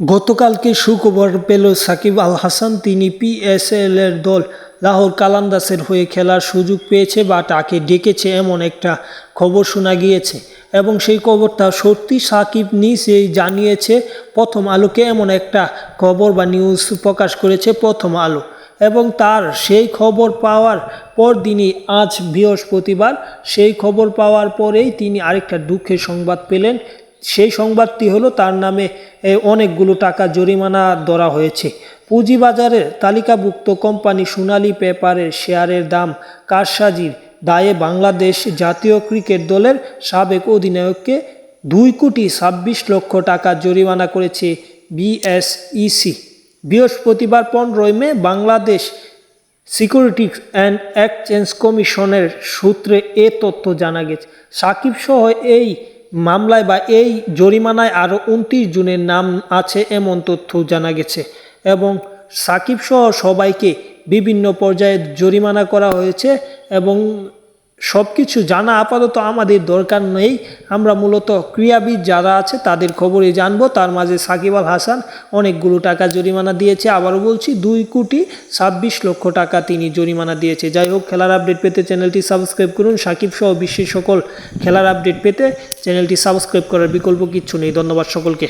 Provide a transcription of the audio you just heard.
গতকালকে সুখবর পেল সাকিব আল হাসান, তিনি পিএসএল এর দল। লাহোর কালান্দাসের হয়ে খেলার সুযোগ পেয়েছে বা তাকে ডেকেছে এমন একটা খবর শোনা গিয়েছে এবং সেই খবরটা সত্যি সাকিব নিজেই জানিয়েছে, প্রথম আলোকে এমন একটা খবর বা নিউজ প্রকাশ করেছে প্রথম আলো। এবং তার সেই খবর পাওয়ার পর দিনই আজ বৃহস্পতিবার সেই খবর পাওয়ার পরেই তিনি আরেকটা দুঃখের সংবাদ পেলেন সেই সংবাদটি হলো তার নামে অনেকগুলো টাকা জরিমানা ধরা হয়েছে। পুঁজিবাজারের তালিকাভুক্ত কোম্পানি সোনালী পেপারের শেয়ারের দাম কারসাজির দায়ে বাংলাদেশ জাতীয় ক্রিকেট দলের সাবেক অধিনায়ককে দুই কোটি ছাব্বিশ লক্ষ টাকা জরিমানা করেছে বিএসইসি বৃহস্পতিবার পনেরোই May Bangladesh securities and exchange কমিশনের সূত্রে এ তথ্য জানা গেছে। সাকিব সহ এই মামলায় বা এই জরিমানায় আরও উনত্রিশ জনের নাম আছে এমন তথ্য জানা গেছে এবং সাকিবসহ সবাইকে বিভিন্ন পর্যায়ে জরিমানা করা হয়েছে এবং সব কিছু জানা আপাতত আমাদের দরকার নেই। আমরা মূলত ক্রীড়াবিদ যারা আছে, তাদের খবরই জানব। তার মাঝে সাকিব আল হাসান অনেকগুলো টাকা জরিমানা দিয়েছে। আবারও বলছি, দুই কোটি ছাব্বিশ লক্ষ টাকা তিনি জরিমানা দিয়েছে। যাই হোক, খেলার আপডেট পেতে চ্যানেলটি সাবস্ক্রাইব করুন। সাকিব সহ বিশ্বের সকল খেলার আপডেট পেতে চ্যানেলটি সাবস্ক্রাইব করার বিকল্প কিচ্ছু নেই। ধন্যবাদ সকলকে।